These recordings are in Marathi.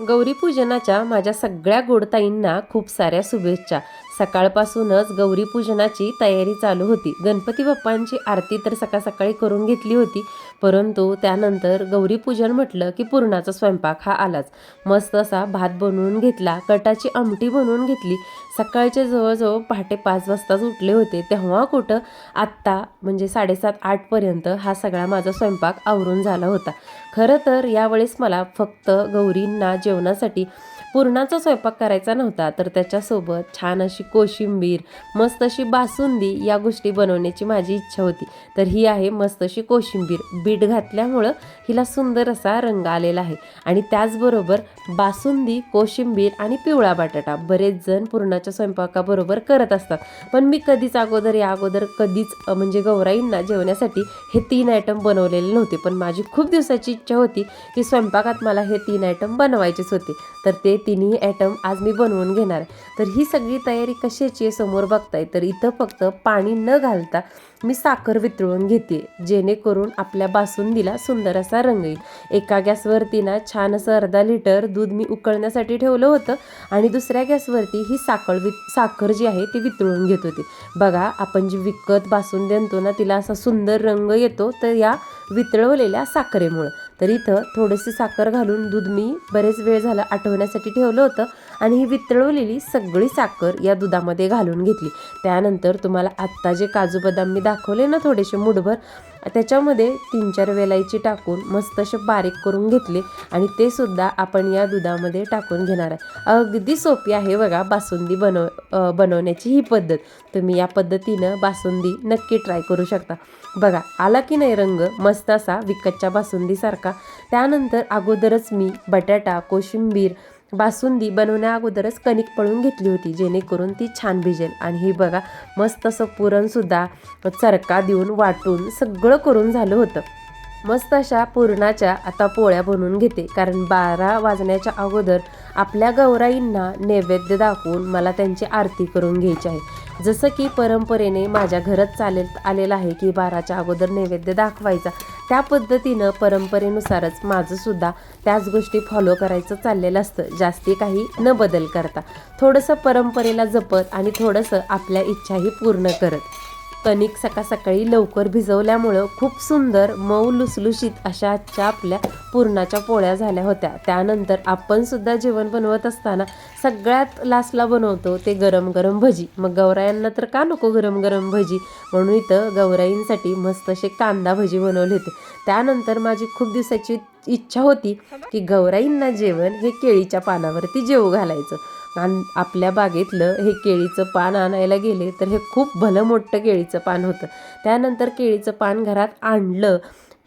गौरीपूजनाच्या माझ्या सगळ्या गोडताईंना खूप साऱ्या शुभेच्छा. सकाळपासूनच गौरीपूजनाची तयारी चालू होती. गणपती बाप्पांची आरती तर सकाळ सकाळी करून घेतली होती परंतु त्यानंतर गौरीपूजन म्हटलं की पुरणाचा स्वयंपाक हा आलाच. मस्त असा भात बनवून घेतला कटाची आमटी बनवून घेतली. सकाळचे जवळजवळ पहाटे पाच वाजताच उठले होते. तेव्हा कुठं? आत्ता म्हणजे साडेसात आठपर्यंत हा सगळा माझा स्वयंपाक आवरून झाला होता. खरं तर यावेळेस मला फक्त गौरींना जेवणासाठी पुरणाचा स्वयंपाक करायचा नव्हता तर त्याच्यासोबत छान अशी कोशिंबीर मस्त अशी बासुंदी या गोष्टी बनवण्याची माझी इच्छा होती. तर ही आहे मस्त अशी कोशिंबीर. बीट घातल्यामुळं हिला सुंदर असा रंग आलेला आहे. आणि त्याचबरोबर बासुंदी कोशिंबीर आणि पिवळा बटाटा बरेच जण पुरणाच्या स्वयंपाकाबरोबर करत असतात. पण मी कधीच अगोदर या अगोदर कधीच म्हणजे गौराईंना जेवण्यासाठी हे तीन आयटम बनवलेले नव्हते. पण माझी खूप दिवसाची इच्छा होती की स्वयंपाकात मला हे तीन आयटम बनवायचेच होते. तर ते तिन्ही ॲटम आज मी बनवून घेणार. आहे तर ही सगळी तयारी कशाची आहे? समोर बघताय. तर इथं फक्त पाणी न घालता मी साखर वितळून घेते जेणेकरून आपल्या बासुंदीला सुंदर असा रंग येईल. एका गॅसवरती ना छान असं अर्धा लिटर दूध मी उकळण्यासाठी ठेवलं होतं आणि दुसऱ्या गॅसवरती ही साखर वि साखर जी आहे ती वितळून घेत होती. बघा आपण जी विकत बासुंदी आणतो ना तिला असा सुंदर रंग येतो तर या वितळवलेल्या साखरेमुळं. तर इथं थोडीशी साखर घालून दूध मी बरेच वेळ झाला आठवण्यासाठी ठेवलं होतं. आणि ही वितळवलेली सगळी साखर या दुधामध्ये घालून घेतली. त्यानंतर तुम्हाला आत्ता जे काजू बदाम मी दाखवले ना थोडेसे मुठभर त्याच्यामध्ये तीन चार वेलायची टाकून मस्त असे बारीक करून घेतले आणि ते सुद्धा आपण या दुधामध्ये टाकून घेणार आहे. अगदी सोपी आहे बघा बासुंदी बनव बनवण्याची ही पद्धत. तुम्ही या पद्धतीनं बासुंदी नक्की ट्राय करू शकता. बघा आला की नाही रंग मस्त असा विकतच्या बासुंदीसारखा. त्यानंतर अगोदरच मी बटाटा कोशिंबीर बासुंदी बनवण्या अगोदरच कणिक पळून घेतली होती जेणेकरून ती छान भिजेल. आणि हे बघा मस्त असं पुरणसुद्धा चरका देऊन वाटून सगळं करून झालं होतं. मस्त अशा पुरणाच्या आता पोळ्या बनवून घेते कारण बारा वाजण्याच्या अगोदर आपल्या गौराईंना नैवेद्य दाखवून मला त्यांची आरती करून घ्यायची आहे. जसं की परंपरेने माझ्या घरात चालेल आलेलं आहे की बाराच्या अगोदर नैवेद्य दाखवायचा. त्या पद्धतीनं परंपरेनुसारच माझं सुद्धा त्याच गोष्टी फॉलो करायचं चाललेलं असतं. जास्ती काही न बदल करता. थोडंसं परंपरेला जपत आणि थोडंसं आपल्या इच्छाही पूर्ण करत. कणिक सकाळ सकाळी लवकर भिजवल्यामुळं खूप सुंदर मऊ लुसलुशीत अशा आजच्या आपल्या पुरणाच्या पोळ्या झाल्या होत्या. त्यानंतर आपण सुद्धा जेवण बनवत असताना सगळ्यात लास्टला बनवतो ते गरम गरम भजी. मग गौरायांना तर का नको गरम गरम भजी? म्हणून इथं गौराईंसाठी मस्त असे कांदा भजी बनवले होते. त्यानंतर माझी खूप दिवसाची इच्छा होती की गौराईंना जेवण हे केळीच्या पानावरती जेवू घालायचं. आणि आपल्या बागेतलं हे केळीचं पान आणायला गेले तर हे खूप भलं मोठं केळीचं पान होतं. त्यानंतर केळीचं पान घरात आणलं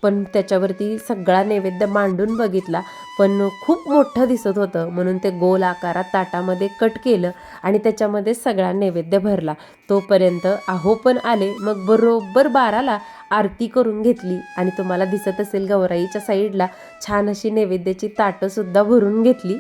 पण त्याच्यावरती सगळा नैवेद्य मांडून बघितला. पण खूप मोठं दिसत होतं म्हणून ते गोल आकारात ताटामध्ये कट केलं आणि त्याच्यामध्ये सगळा नैवेद्य भरला. तोपर्यंत आहो पण आले मग बरोबर बाराला आरती करून घेतली. आणि तुम्हाला दिसत असेल गौराईच्या साईडला छान अशी नैवेद्याची ताटंसुद्धा भरून घेतली.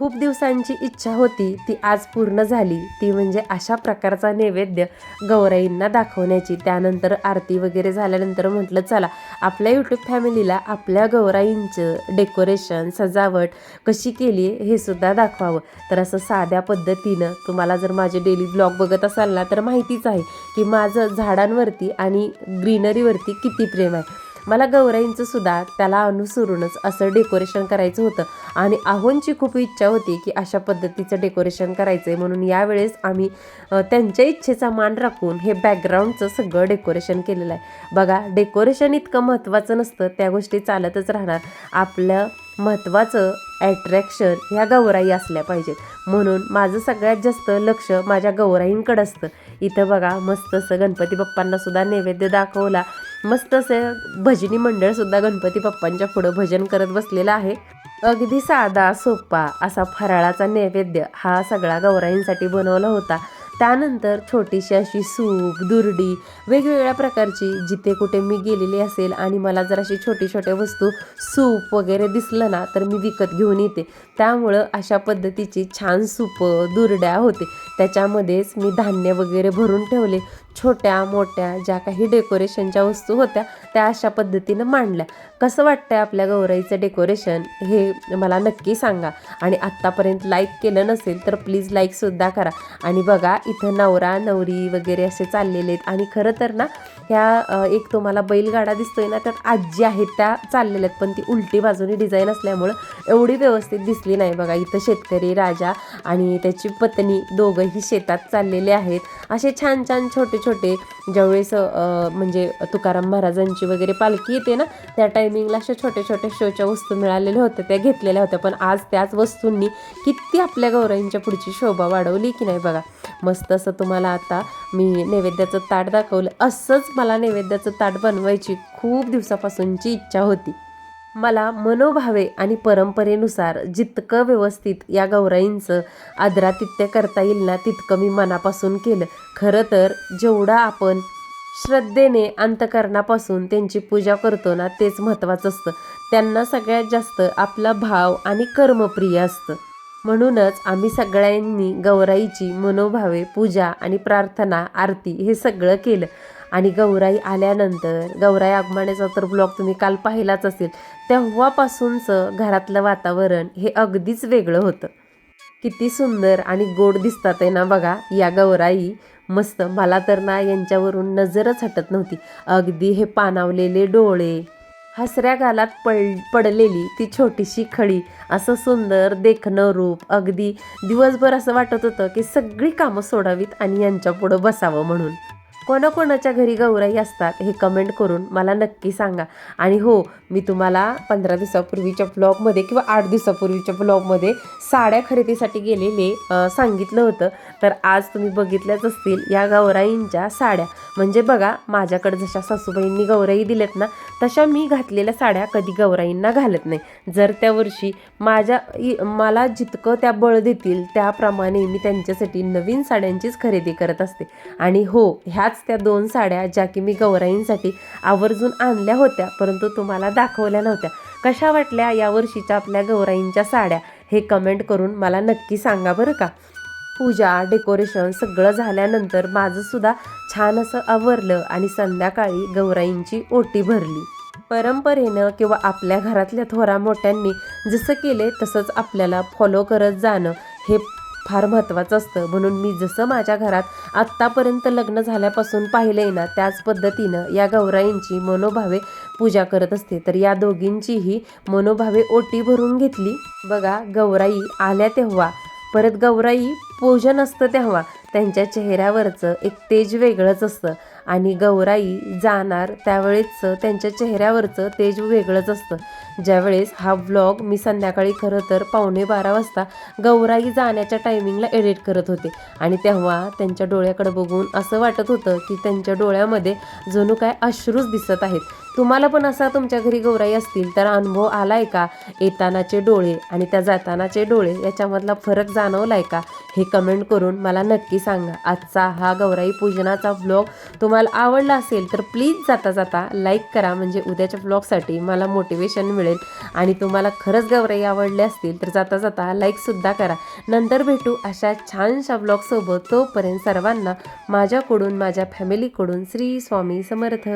खूप दिवसांची इच्छा होती ती आज पूर्ण झाली. ती म्हणजे अशा प्रकारचा नैवेद्य गौराईंना दाखवण्याची. त्यानंतर आरती वगैरे झाल्यानंतर म्हटलं चला आपल्या यूट्यूब फॅमिलीला आपल्या गौराईंचं डेकोरेशन सजावट कशी केली हे सुद्धा दाखवावं. तर असं साध्या पद्धतीनं तुम्हाला जर माझे डेली ब्लॉग बघत असाल ना तर माहितीच आहे की माझं झाडांवरती आणि ग्रीनरीवरती किती प्रेम आहे. मला गौराईंचं सुद्धा त्याला अनुसरूनच असं डेकोरेशन करायचं होतं. आणि आहोंची खूप इच्छा होती की अशा पद्धतीचं डेकोरेशन करायचं आहे म्हणून यावेळेस आम्ही त्यांच्या इच्छेचा मान राखून हे बॅकग्राऊंडचं सगळं डेकोरेशन केलेलं आहे. बघा डेकोरेशन इतकं महत्त्वाचं नसतं त्या गोष्टी चालतच राहणार. आपलं महत्त्वाचं ॲट्रॅक्शन ह्या गौराई असल्या पाहिजेत. म्हणून माझं सगळ्यात जास्त लक्ष माझ्या गौराईंकडं असतं. इथं बघा मस्त असं गणपती बाप्पांना सुद्धा नैवेद्य दाखवला. मस्त असं भजनी मंडळसुद्धा गणपती बाप्पांच्या पुढं भजन करत बसलेलं आहे. अगदी साधा सोपा असा फराळाचा नैवेद्य हा सगळा गौराईंसाठी बनवला होता. त्यानंतर छोटीशी अशी सूप दुरडी वेगवेगळ्या प्रकारची जिथे कुठे मी गेलेली असेल आणि मला जर अशी छोटी छोट्या वस्तू सूप वगैरे दिसलं ना तर मी विकत घेऊन येते. त्यामुळं अशा पद्धतीची छान सूप दुरड्या होते. त्याच्यामध्येच मी धान्य वगैरे भरून ठेवले. छोट्या मोठ्या ज्या काही डेकोरेशनच्या वस्तू होत्या त्या अशा पद्धतीनं मांडल्या. कसं वाटतंय आपल्या गौराईचं डेकोरेशन हे मला नक्की सांगा. आणि आत्तापर्यंत लाईक केलं नसेल तर प्लीज लाईकसुद्धा करा. आणि बघा इथं नवरा नवरी वगैरे असे चाललेले आहेत. आणि खरं तर ना ह्या एक तुम्हाला बैलगाडा दिसतोय ना त्यात आजी आहेत त्या चाललेल्या आहेत. पण ती उलटी बाजूनी डिझाईन असल्यामुळं एवढी व्यवस्थित दिसली नाही. बघा इथं शेतकरी राजा आणि त्याची पत्नी दोघंही शेतात चाललेले आहेत. असे छान छान छोटे छोटे ज्यावेळेस म्हणजे तुकाराम महाराजांची वगैरे पालखी येते ना त्या टायमिंगला अशा छोट्या छोट्या शोच्या वस्तू मिळालेल्या होत्या त्या घेतलेल्या होत्या. पण आज त्याच वस्तूंनी किती आपल्या गौराईंच्या पुढची शोभा वाढवली की नाही बघा. मस्त असं तुम्हाला आता मी नैवेद्याचं ताट दाखवलं. असंच मला नैवेद्याचं ताट बनवायची खूप दिवसापासूनची इच्छा होती. मला मनोभावे आणि परंपरेनुसार जितकं व्यवस्थित या गौराईंचं आदरातिथ्य करता येईल ना तितकं मी मनापासून केलं. खरं तर जेवढं आपण श्रद्धेने अंतकरणापासून त्यांची पूजा करतो ना तेच महत्त्वाचं असतं. त्यांना सगळ्यात जास्त आपला भाव आणि कर्मप्रिय असतं. म्हणूनच आम्ही सगळ्यांनी गौराईची मनोभावे पूजा आणि प्रार्थना आरती हे सगळं केलं. आणि गौराई आल्यानंतर गौराई आगमनाचा तर ब्लॉग तुम्ही काल पाहिलाच असेल. तेव्हापासूनचं घरातलं वातावरण हे अगदीच वेगळं होतं. किती सुंदर आणि गोड दिसतात आहे ना बघा या गौराई. मस्त मला तर ना यांच्यावरून नजरच हटत नव्हती. अगदी हे पानावलेले डोळे हसऱ्या गालात पड पडलेली ती छोटीशी खळी असं सुंदर देखणं रूप. अगदी दिवसभर असं वाटत होतं की सगळी कामं सोडावीत आणि यांच्यापुढं बसावं म्हणून. कोणाकोणाच्या घरी गौराई असतात हे कमेंट करून मला नक्की सांगा. आणि हो मी तुम्हाला पंधरा दिवसापूर्वीच्या ब्लॉगमध्ये किंवा आठ दिवसापूर्वीच्या ब्लॉगमध्ये साड्या खरेदीसाठी गेलेले सांगितलं होतं. तर आज तुम्ही बघितल्याच असतील या गौराईंच्या साड्या. म्हणजे बघा माझ्याकडे जशा सासूबाईंनी गौराई दिल्यात ना तशा मी घातलेल्या साड्या कधी गौराईंना घालत नाही. जर त्या वर्षी माझ्या मला जितकं त्या बळ देतील त्याप्रमाणे मी त्यांच्यासाठी नवीन साड्यांचीच खरेदी करत असते. आणि हो ह्याच त्या दोन साड्या ज्या की मी गौराईंसाठी आवर्जून आणल्या होत्या परंतु तुम्हाला दाखवल्या नव्हत्या. कशा वाटल्या यावर्षीच्या आपल्या गौराईंच्या साड्या? हे कमेंट करून मला नक्की सांगा बरं का? पूजा डेकोरेशन सगळं झाल्यानंतर माझं सुद्धा छान असं आवरलं आणि संध्याकाळी गौराईंची ओटी भरली. परंपरेनं किंवा आपल्या घरातल्या थोरा मोठ्यांनी जसं केले तसंच आपल्याला फॉलो करत जाणं हे फार महत्त्वाचं असतं. म्हणून मी जसं माझ्या घरात आत्तापर्यंत लग्न झाल्यापासून पाहिले ना त्याच पद्धतीनं या गौराईंची मनोभावे पूजा करत असते. तर या दोघींचीही मनोभावे ओटी भरून घेतली. बघा गौराई आल्या तेव्हा परत गौराई पूजन असतं तेव्हा. त्यांच्या चेहऱ्यावरचं एक तेज वेगळंच असतं. आणि गौराई जाणार त्यावेळेसचं त्यांच्या चेहऱ्यावरचं तेज वेगळंच असतं. ज्यावेळेस हा व्लॉग मी संध्याकाळी खरं तर पावणे बारा वाजता गौराई जाण्याच्या टायमिंगला एडिट करत होते. आणि तेव्हा त्यांच्या डोळ्याकडे बघून असं वाटत होतं की त्यांच्या डोळ्यामध्ये जणू काय अश्रूच दिसत आहेत. तुम्हाला पण असा तुमच्या घरी गौराई असतील तर अनुभव आलाय का? येतानाचे डोळे आणि त्या जातानाचे डोळे याच्यामधला फरक जाणवलाय का? हे कमेंट करून मला नक्की सांगा. आजचा हा गौराई पूजनाचा व्लॉग तुम्हाला आवडला असेल तर प्लीज जाता जाता लाईक करा. म्हणजे उद्याच्या ब्लॉगसाठी मला मोटिवेशन मिळेल आणि तुम्हाला खरंच गौराई आवडले असतील तर जाता जाता लाईकसुद्धा करा. नंतर भेटू अशा छानशा ब्लॉगसोबत तोपर्यंत सर्वांना माझ्याकडून माझ्या फॅमिलीकडून श्री स्वामी समर्थ.